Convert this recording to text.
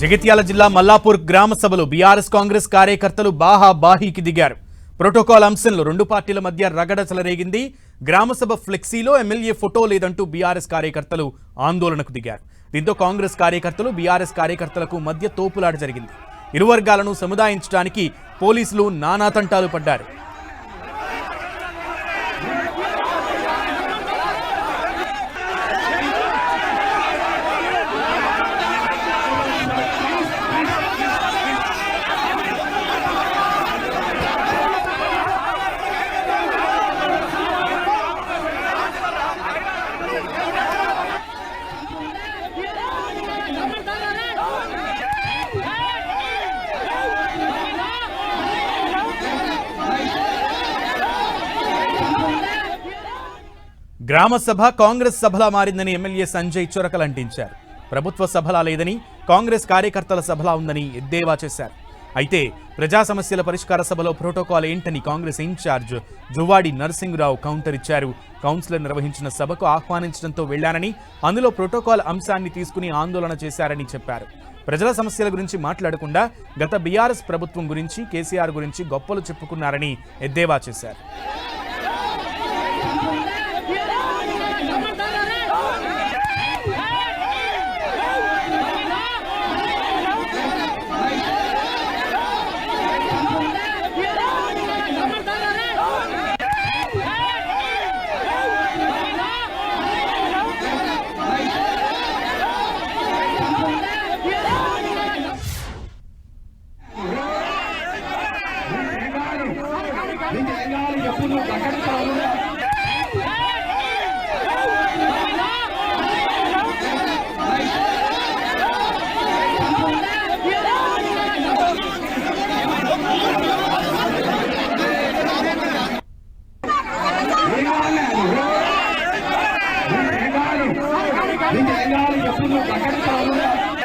జగిత్యాల జిల్లా మల్లాపూర్ గ్రామ సభలో బీఆర్ఎస్ కాంగ్రెస్ కార్యకర్తలు బాహా బాహీకి దిగారు. ప్రోటోకాల్ అంశంలో రెండు పార్టీల మధ్య రగడ చెలరేగింది గ్రామసభ ఫ్లెక్సీలో ఎమ్మెల్యే ఫోటో లేదంటూ బీఆర్ఎస్ కార్యకర్తలు ఆందోళనకు దిగారు. దీంతో కాంగ్రెస్ కార్యకర్తలు బీఆర్ఎస్ కార్యకర్తలకు మధ్య తోపులాట జరిగింది. ఇరు వర్గాలను సముదాయించడానికి పోలీసులు నానాతంటాలు పడ్డారు. గ్రామ సభ కాంగ్రెస్ సభలా మారిందని ఎమ్మెల్యే సంజయ్ చురకలంటించారు ప్రభుత్వ సభలా లేదని కాంగ్రెస్ కార్యకర్తల సభలా ఉందని ఎద్దేవా చేశారు. అయితే ప్రజా సమస్యల పరిష్కార సభలో ప్రోటోకాల్ ఏంటని Congress in charge Juvvadi Narasimharao counter ఇచ్చారు. కౌన్సిలర్ నిర్వహించిన సభకు ఆహ్వానించడంతో వెళ్ళానని అందులో ప్రోటోకాల్ అంశాన్ని తీసుకుని ఆందోళన చేశారని చెప్పారు. ప్రజల సమస్యల గురించి మాట్లాడకుండా గత బీఆర్ఎస్ ప్రభుత్వం గురించి కేసీఆర్ గురించి గొప్పలు చెప్పుకున్నారని ఎద్దేవా చేశారు. నేను చేయాలి ఎప్పుడు నువ్వు ప్రకటిస్తావు నేను చేయాలి ఎప్పుడు నువ్వు ప్రకటిస్తావు